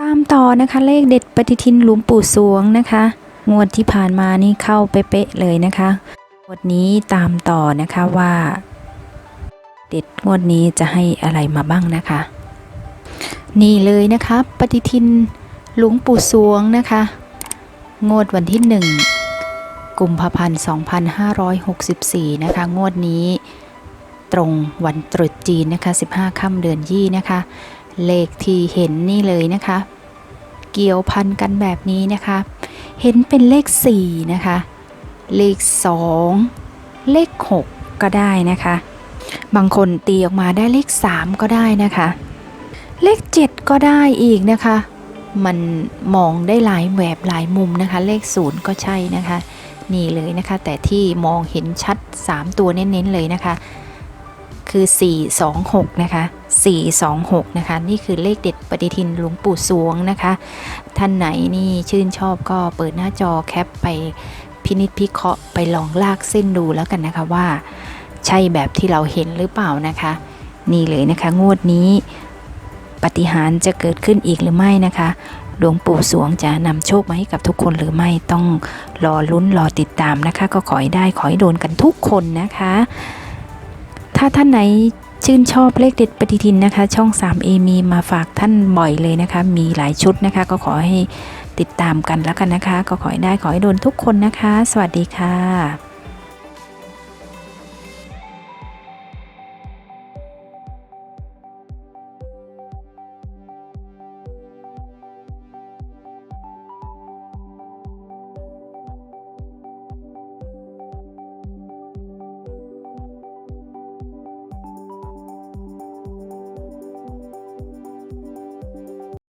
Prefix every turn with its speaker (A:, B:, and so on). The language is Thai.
A: ตามต่อนะคะเลขเด็ดปฏิทินหลวงปู่สวงนะคะ งวดที่ผ่านมานี่เข้าเป๊ะเลยนะคะงวดนี้ตามต่อนะคะว่า เด็ดงวดนี้จะให้อะไรมาบ้างนะคะ นี่เลยนะคะปฏิทินหลวงปู่สวงนะคะ งวดวันที่1กุมภาพันธ์ 2564 นะคะ งวดนี้ตรงวันตรุษจีนนะคะ 15 ค่ำเดือนยี่นะคะ เลขที่เห็นนี่เลยนะคะ เกี่ยวพันกันแบบนี้นะคะ เห็นเป็นเลข 4 นะคะ เลข 2 เลข 6 ก็ได้นะคะ บางคนตีออกมาได้เลข 3 ก็ได้นะคะ เลข 7 ก็ได้อีกนะคะ มันมองได้หลายแบบหลายมุมนะคะ เลข 0 ก็ใช่นะคะ นี่เลยนะคะ แต่ที่มองเห็นชัด 3 ตัวเน้นๆเลยนะคะ คือ 426 นะคะ 426 นะคะ นี่คือเลขเด็ดปฏิทินหลวงปู่สวงนะคะ ท่านไหนนี่ชื่นชอบก็เปิดหน้าจอแคปไปพินิจพิเคราะห์ไปลองลากเส้นดูแล้วกันนะคะว่า ใช่แบบที่เราเห็นหรือเปล่านะคะ นี่เลยนะคะ งวดนี้ปฏิหารจะเกิดขึ้นอีกหรือไม่นะคะหลวงปู่สวงจะนำโชคมาให้กับทุกคนหรือไม่ต้องรอลุ้นรอติดตามนะคะ ก็ขอให้ได้ขอให้โดนกันทุกคนนะคะ ถ้าท่านไหน ชื่นชอบเลขเด็ดปฏิทินนะคะ ช่อง 3A มีมาฝากท่านบ่อยเลยนะคะ มีหลายชุดนะคะ ก็ขอให้ติดตามกันแล้วกันนะคะ ก็ขอให้ได้ขอให้โดนทุกคนนะคะ สวัสดีค่ะ